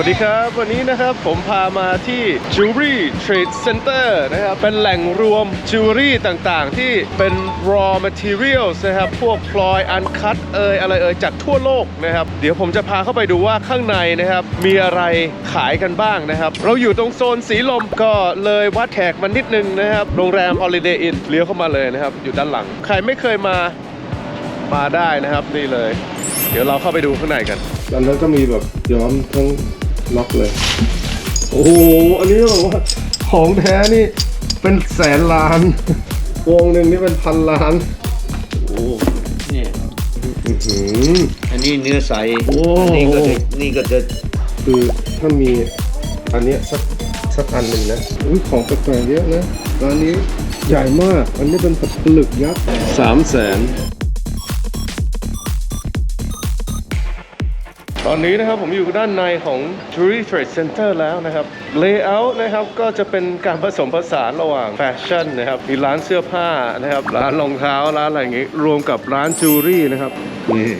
วัสดีครับ วันนี้นะครับผมพามาที่ Jewelry Trade Center นะครับ เป็นแหล่งรวม Jewelry ต่างๆ ที่เป็น raw materials นะครับ พวกพลอยอันคัตเอยอะไรเอยจากทั่วโลกนะครับ เดี๋ยวผมจะพาเข้าไปดูว่าข้างในนะครับ มีอะไรขายกันบ้างนะครับ เราอยู่ตรงโซนสีลมก็เลยวัดแขกมานิดนึงนะครับ โรงแรม Holiday Inn เลี้ยวเข้ามาเลยนะครับ อยู่ด้านหลัง ใครไม่เคยมามาได้นะครับนี่เลย เดี๋ยวเราเข้าไปดูข้างในกันอันนั้นก็มีแบบย้อมทั้ง ล็อกเลย โอ้โห อันนี้ต้องบอกว่าของแท้นี่เป็นแสนล้าน วงหนึ่งนี่เป็นพันล้าน โอ้เนี่ยอื้อหือ อันนี้เนื้อใสโอ้ อันี้ก็จะนี่ก็จะคือถ้ามีอันเนี้ยสักสักอันหนึ่งนะอุ้ยของแปลกๆเยอะนะร้านนี้ใหญ่มาก อันนี้เป็นผลึกยักษ์สามแสน ตอนนี้นะครับผมอยู่ด้านในของ Jewelry Trade Center แล้วนะครับ Layout นะครับก็จะเป็นการผสมผสานระหว่างแฟชั่นนะครับมีร้านเสื้อผ้านะครับร้านรองเท้าร้านอะไรอย่างงี้ รวมกับร้านจิวเวลรี่นะครับนี่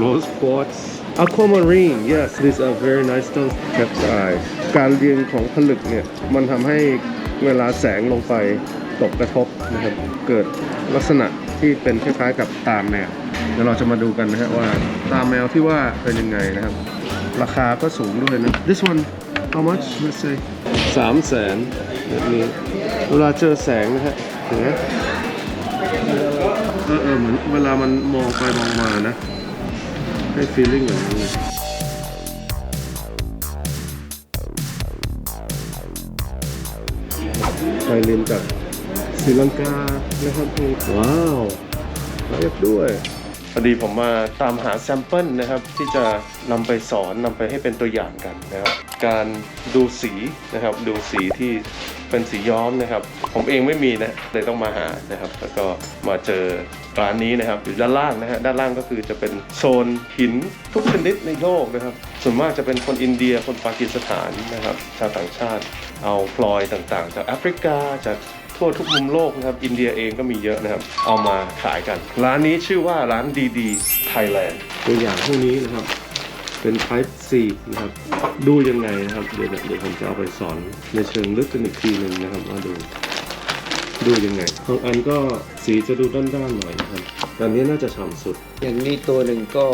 Rose Quartz Aquamarine yes these are very nice stones cat's eye การเรียงของผลึกเนี่ย มันทำให้เวลาแสงลงไปตกกระทบนะครับ เกิดลักษณะที่เป็นคล้ายๆกับตามแมว เดี๋ยวเราจะมาดูกันนะฮะว่าตาแมวที่ว่าเป็นยังไงนะครับ ราคาก็สูงด้วยนะ this one how much let's say สามแสนแบบนี้เวลาเจอแสงนะฮะเห็นไหมเออเออเหมือนเวลามันมองไปมองมานะ ให้ feeling อย่างนั้นเลยไทยลินจากศรีลังกานะครับว้าวเรียบด้วย พอดีผมมาตามหาแซมเปิลนะครับที่จะนำไปสอนนำไปให้เป็นตัวอย่างกันนะครับการดูสีนะครับดูสีที่เป็นสีย้อมนะครับ ผมเองไม่มีนะเลยต้องมาหานะครับ แล้วก็มาเจอร้านนี้นะครับอยู่ด้านล่างนะฮะด้านล่างก็คือจะเป็นโซนหินทุกชนิดในโลกนะครับ ส่วนมากจะเป็นคนอินเดียคนปากีสถานนะครับชาวต่างชาติ เอาพลอยต่างๆ จากแอฟริกาจาก ทั่วทุกมุมโลกนะครับ อินเดียเองก็มีเยอะนะครับ เอามาขายกัน ร้านนี้ชื่อว่าร้านดีดีไทยแลนด์ตัวอย่างพวกนี้นะครับ เป็น Type C นะครับ ดูยังไงนะครับ เดี๋ยวเดี๋ยวผมจะเอาไปสอนในเชิงลึกกันอีกทีหนึ่งนะครับว่าดูดูยังไงบางอันก็สีจะดูด้านๆหน่อยนะครับแต่อันนี้น่าจะฉ่ำสุด อย่างนี้ตัวหนึ่งก็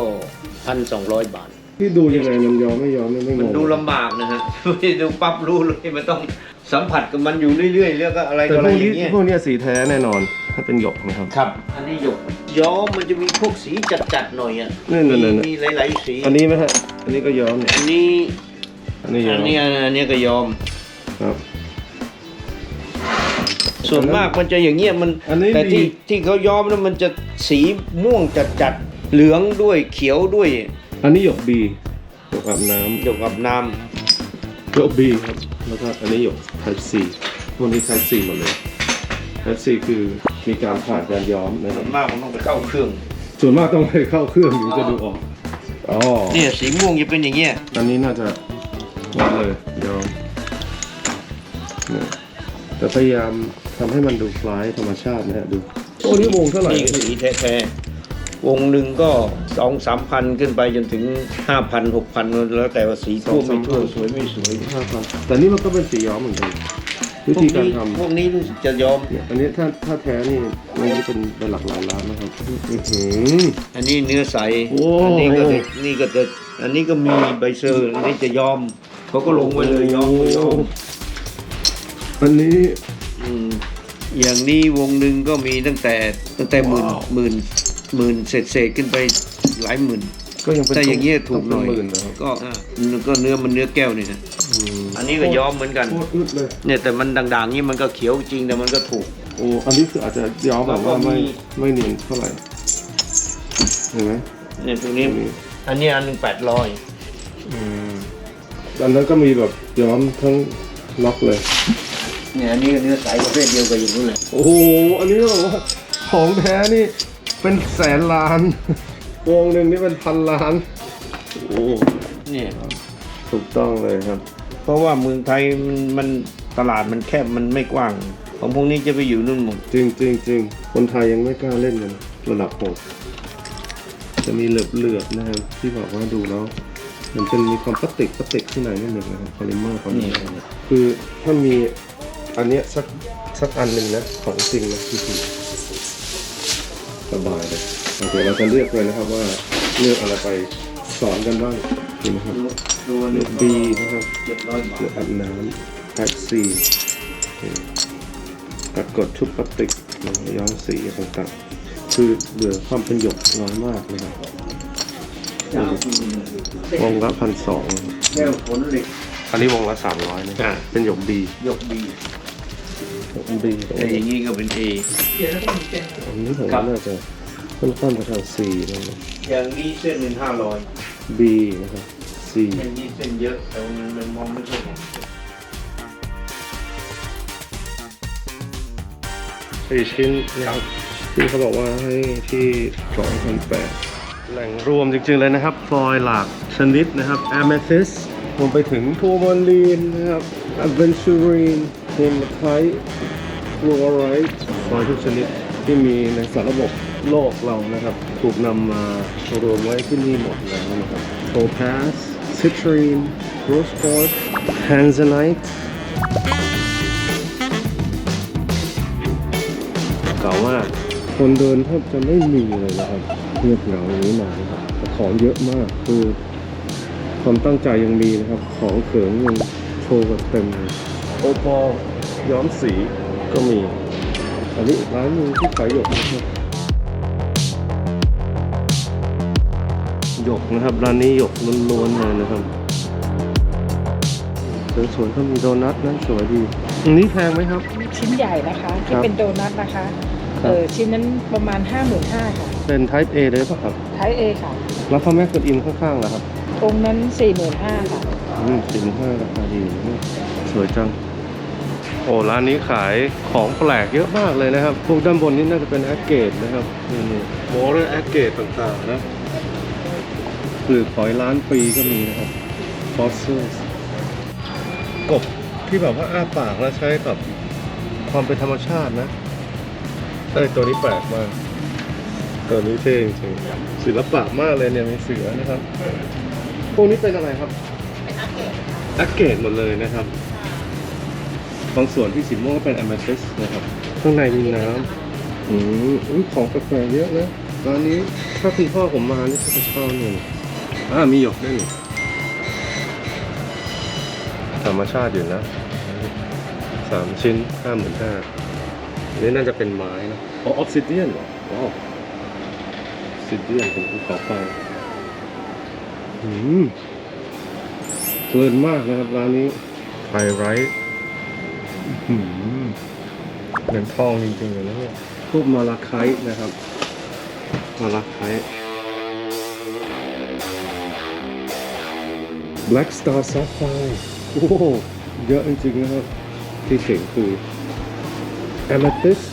พันสองร้อยบาท ที่ดูยังไงมันยอมไม่ยอมไม่ไม่งมันงดูลำบากนะฮะไม่ดูปั๊บรู้เลยมันต้อง สัมผัสกับมันอยู่เรื่อยๆแล้วก็อะไรแต่ต่อพอะไรวกอนี้ย่างเงี้ยพวกเนี้ยสีแท้แน่นอน ถ้าเป็นหยกนะครับ ครับ อันนี้หยกย้อมมันจะมีพวกสีจัดๆหน่อยอะนี่ๆๆ มีมีหลายๆสีอันนี้ไหมฮะอันนี้ก็ย้อมเนี่ยอันนี้อันนี้ย้ออัมนนี้อันนี้ก็ยอม ครับ ส่วนมากมันจะอย่างเงี้ยมันอันนี้แต่ที่ดีที่เขาย้อมแล้วมันจะสีม่วงจัดๆเหลืองด้วยเขียวด้วยอันนี้หยกบีหยกอาบน้หยกกับน้ำำหยกบีครับแล้วก็อันนี้หยก Type C พวกนี้ Type C หมดเลย Type C คือมีการผ่านการย้อมนะคส่รัวบนมากมันต้องไปเข้าเครื่องส่วนมากต้องไปเข้าเครื่องถึงจะดูออกอ๋อเนี่ยสีม่วงจะเป็นอย่างเงี้ยอันนี้น่าจะหมดเลยย้อมเนี่ยแต่พยายามทำให้มันดูคล้ายธรรมชาตินะฮะดูโอ้นี่วงเท่าไหร่นี่ก็สีแท้ๆ วงหนึ่งก็สองสามพันขึ้นไปจนถึงห้าพันหกพันแล้วแต่ว่าสีทั่วไม่ทั่วสวยไม่สวยห้าพันแต่นี่มันก็เป็นสีย้อมเหมือนกันพวิวกธีการนี้ทำพวกนี้รู้สึกจะยอมเนี่ยอันนี้ถ้าถ้าแท้นี่มันจะเป็นเป็นหลักหลายล้านนะครับอื้อหืออันนี้เนื้อใสโอ้อันี้ก็จะนี่ก็จะอันนี้ก็มีใบเซอร์อันนี้จะยอมเขาก็ลงไว้เลยยอมก็ยอมอันนี้อืมอย่างนี้วงหนึ่งก็มีตั้งแต่ตั้งแต่หมื่นว้าวหมื่น หมื่นเศษเศษๆขึ้นไปหลายหมื่น ก็ยังเป็นแต่อย่างเงี้ยถูกหน่อย ต้งเป็หมื่นนะครับก็อ่า ก็เนื้อมันเนื้อแก้วนี่นะอืมอันนี้ก็ย้อมเหมือนกัน โคตรอึดเลยเนี่ยแต่มันด่างๆนี่มันก็เขียวจริงแต่มันก็ถูก โอ้อันนี้คืออาจจะย้อมแบบว่าแล้วก็มีไม่ไม่เนียนเท่าไหร่เห็นไหมเนี่ยตรงนี้อันนี้อันนี้อันหนึ่งแปดร้อยอืมอันนั้นก็มีแบบย้อมทั้งล็อกเลย เนี่ยอันนี้ก็เนื้อใสประเภทเดียวกับอย่างนู้นเลยโอ้โหอันนี้ต้องบอกว่าของแท้นี่ เป็นแสนล้าน วงหนึ่งนี่เป็นพันล้าน โอ้เนี่ยถูกต้องเลยครับ เพราะว่าเมืองไทยมันมันตลาดมันแคบมันไม่กว้าง ของพวกนี้จะไปอยู่นู่นหมด จริงจริงจริงคนไทยยังไม่กล้าเล่นกันระดับโหดจะมีเหลือบเหลือบๆนะครับที่บอกว่าดูแล้วมันเป็นมีความพลาสติกพลาสติกข้างในนิดหนึ่งนะครับพอลิเมอร์ความนี่คือถ้ามีอันเนี้ยสักสักอันหนึ่งนะของจริงนะคือ สบายเลยเดี๋ยวเราจะเลือกเลยนะครับว่าเลือกอะไรไปสอนกันบ้างนี่นะครับตัวเลืนี้อก B นะครับเจ็ดร้อยบาเลือกทอาบน้ำแพ็กซีปรากฏชุบพลาสติกย้อมสีต่างๆคือเหลือความเป็นหยกน้อยมากนะครับจ้าวงละพันสองแก้วผลเหล็กอันนี้วงละสามร้อยนะอ่าเป็นหยกดียก ดีหยกดีแต่อย่างนี้ก็เป็น A อันนี้ผมว่าน่าจะค่อนข้างไปทาง C นะครับ อย่างนี้เส้นหนึ่งห้าร้อย B นะครับ C อย่างนี้เส้นเยอะแต่มันมันมองไม่ค่อยเห็น สี่ชิ้นนะครับที่เขาบอกว่าให้ที่สองพันแปดแหล่งรวมจริงๆเลยนะครับฟลอยหลากชนิดนะครับ amethyst รวมไปถึงทัวร์มอลีนนะครับ aventurine เฮมไทฟลูออไรด์ฟลอยทุกชนิดที่มีในสารระบบโลกเรานะครับ ถูกนำมารวมไว้ที่นี่หมดแล้วนะครับ topaz citrine rose quartz tanzanite เก่ามาก คนเดินแทบจะไม่มีเลยนะครับเงียบเหงาอย่างนี้มานะครับของเยอะมากคือความตั้งใจยังมีนะครับ ของเขิงยังโชว์กันเต็มเลย โอปอลย้อมสีก็มี อันนี้อีกร้านหนึงที่ขายหยกนะครับหยกนะครับร้านนี้หยกล้วนๆเลยนะครับสวยๆก็มีโดนัทนั่นสวยดีอันนี้แพงไหมครับ ชิ้นใหญ่นะคะครัที่บเป็นโดนัทนะคะครับเออชิ้นนั้นประมาณ 5 5 0 0 0ค่ะ เป็น type A เลยป่ะครับไทยเอค่ะ แล้วพระแม่กวนอิมข้างๆล่ะครับองค์นั้น 4 5 0 0 0ค่ะอืมสินห้าราคาดีนะส วยจัง โอ้ร้านนี้ขายของแปลกเยอะมากเลยนะครับ พวกด้านบนนี่น่าจะเป็นแอคเกตนะครับนี่นี่โมเรอร์แอคเกตต่างๆนะหรือหอยล้านปีก็มีนะครับฟอสซิลกบที่แบบว่าอ้าปากแล้วใช้กับความเป็นธรรมชาตินะเอ้ยตัวนี้แปลกมากตัวนี้เท่จริงๆศิลปะมากเลยเนี่ยมีเสือนะครับพวกนี้เป็นอะไรครับแอคเกตหมดเลยนะครับ บางส่วนที่สีม่วงก็เป็น a m ม t h y s t นะครับ ข้างในมีน้ำอืมอุ๊ยของแปลกๆเยอะนะร้านนี้ถ้าคุณพ่อผมมานี่เขาจะชอบหนึ่งอ่ามีหยกด้วยนี่ธรรมชาติอยู่นะสามชิ้นห้าหมื่นห้านี่น่าจะเป็นไม้นะอ๋อออฟซิเดียนเหรอว้าวออฟซิเดียนเป็นภูเขาไฟอืมเพลินมากนะครับร้านนี้ไฟไรท์ อื้อหือเหมือนทองจริงๆเลยนะเนี่ยพวกมาลาไคต์นะครับ มาลาไคต์ Black Star Sapphire โอ้โหเยอะจริงๆนะครับ ที่เจ๋งคือ Amethyst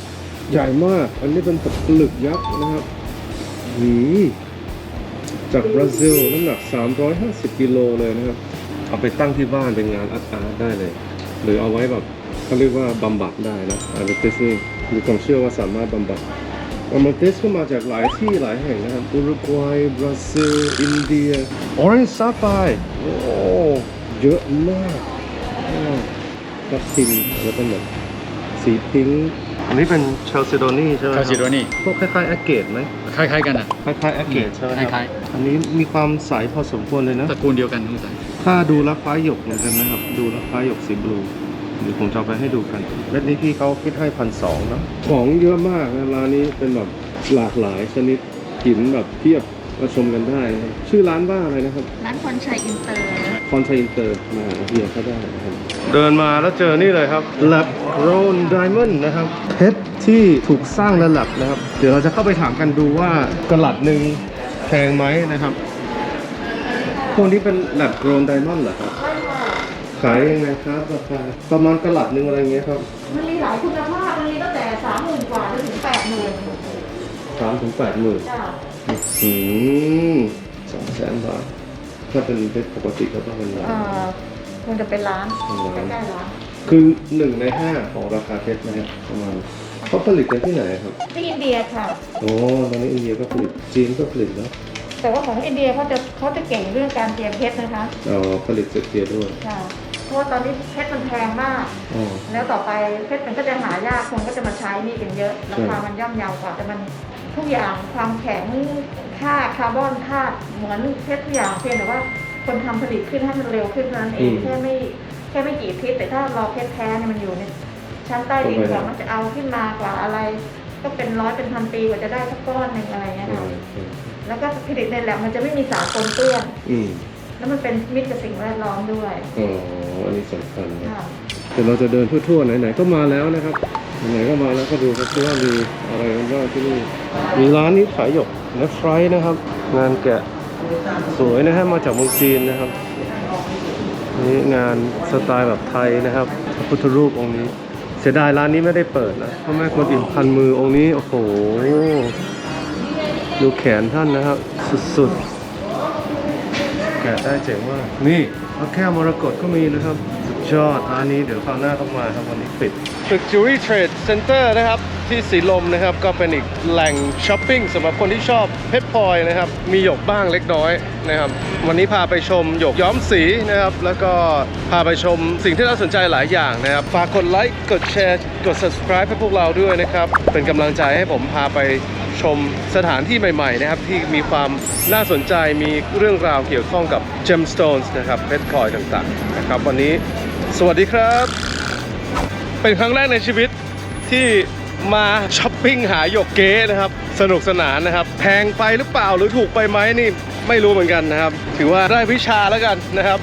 ใหญ่มาก อันนี้เป็นตะปลึกยักษ์นะครับหืมจากบราซิลน้ำหนัก 350 กิโลเลยนะครับ เอาไปตั้งที่บ้านเป็นงานอาร์ตอาร์ตได้เลย หรือเอาไว้แบบ เขาเรียกว่าบำบัดได้นะอาร์ติสนี่มีความเชื่อว่าสามารถบำบัดอาร์ติสก็มาจากหลายที่หลายแห่งนะครับอุรุกวัยบราซิล อินเดียออเรนจ์ซาไฟโอ้เยอะมากทับทิมแล้วก็เหมือนสีพิงค์อันนี้เป็นเชลซิโดนีใช่ไหมคาซิโดนี่พวกคล้ายๆแอคเกตไหมคล้ายๆกันอะคล้ายๆแอคเกตใช่ไหมครับคล้ายอันนี้มีความใสพอสมควรเลยนะตระกูลเดียวกันทั้งสายถ้าดูแล้วคล้ายหยกเหมือนกันนะครับ ดูแล้วคล้ายหยกสีบลู เดี๋ยวผมจะเอาไปให้ดูกันเม็ดนี้พี่เขาคิดให้พันสองนะของเยอะมากนะร้านนี้เป็นแบบหลากหลายชนิดหินแบบเทียบมาชมกันได้นะครับชื่อร้านว่าอะไรนะครับร้านพรชัยอินเตอร์คอนไทอินเตอร์มาเฮียก็ได้นะครับเดินมาแล้วเจอนี่เลยครับ Lab Grown Diamond นะครับเพชรที่ถูกสร้างใน lab นะครับ เดี๋ยวเราจะเข้าไปถามกันดูว่ากระหลัดหนึ่งแพงไหมนะครับพวกนี้เป็น Lab Grown Diamond เหรอครับ ขายยังไงครับราคาประมาณกระหลัดหนึ่งอะไรเงี้ยครับมันมีหลายคุณภาพ มันมีตั้งแต่สามหมื่นกว่าจนถึงแปดหมื่นสามถึงแปดหมื่นจ้าอืมสองแสนบาทถ้าเป็นเพชรปกติก็ต้องเป็นล้าน เอ่อมันจะเป็นร้านเป็นร้านใกล้ๆร้านคือหนึ่งในห้าของราคาเพชรนะครับประมาณเขาผลิตกันที่ไหนครับที่อินเดียค่ะ โอ้ตอนนี้อินเดียก็ผลิตจีนก็ผลิตแล้วแต่ว่าของอินเดียเขาจะเขาเขาจะเก่งเรื่องการเตรียมเพชรนะคะอ๋อผลิตเสร็จเกียร์ด้วย ค่ะ เพราะว่าตอนนี้เพชรมันแพงมากอ๋อแล้วต่อไปเพชรมันก็จะหายากคนก็จะมาใช้นี่กันเยอะราคามันย่อมเยาวกว่าแต่มันทุกอย่างความแข็งค่าคาร์บอนค่าเหมือนเพชรทุกอย่างเพียงแต่ว่าคนทำผลิตขึ้นให้มันเร็วขึ้นเท่านั้นเองแค่ไม่แค่ไม่กี่อาทิตย์แต่ถ้ารอเพชรแท้เนี่ยมันอยู่ในชั้นใต้ดินกว่ามันจะเอาขึ้นมากว่าอะไร ก็เป็นร้อยเป็นพันปีกว่าจะได้สักก้อนหนึ่งอะไรเงี้ยอ๋อค่ะแล้วก็ผลิตในแลบมันจะไม่มีสารปนเปื้อน อืม แล้วมันเป็นมิตรกับสิ่งแวดล้อมด้วยอ๋ออันนี้สำคัญนะค่ะเดี๋ยวเราจะเดินทั่วๆไหนๆก็มาแล้วนะครับไหนๆก็มาแล้วก็ดูครับว่ามีอะไรกันบ้างที่นี่มีร้านนี้ขายหยกและไฟร์นะครับ งานแกะสวยนะฮะมาจากเมืองจีนนะครับนี่งานสไตล์แบบไทยนะครับพระพุทธรูปองค์นี้ เสียดายร้านนี้ไม่ได้เปิดนะเพราะแม่คนอิ่มพันมือองค์นี้โอ้โหดูแขนท่านนะครับ สุดๆ แกะได้เจ๋งมาก นี่แก้วมรกตก็มีนะครับ สุดยอดร้านนี้เดี๋ยวคราวหน้าต้องมาครับวันนี้ปิดตึกจิวเวลรี่เทรดเซ็นเตอร์นะครับ ที่สีลมนะครับ ก็เป็นอีกแหล่งช้อปปิ้งสำหรับคนที่ชอบเพชรพลอยนะครับ มีหยกบ้างเล็กน้อยนะครับ วันนี้พาไปชมหยกย้อมสีนะครับ แล้วก็พาไปชมสิ่งที่น่าสนใจหลายอย่างนะครับ ฝากกดไลค์กดแชร์กด subscribe ให้พวกเราด้วยนะครับ เป็นกำลังใจให้ผมพาไป ชมสถานที่ใหม่ ๆ นะครับ ที่มีความน่าสนใจมีเรื่องราวเกี่ยวข้องกับ gemstones นะครับเพชรพลอยต่างๆนะครับ วันนี้สวัสดีครับ เป็นครั้งแรกในชีวิตที่มาช้อปปิ้งหาหยกเก๊นะครับ สนุกสนานนะครับ แพงไปหรือเปล่าหรือถูกไปไหมนี่ไม่รู้เหมือนกันนะครับ ถือว่าได้วิชาแล้วกันนะครับ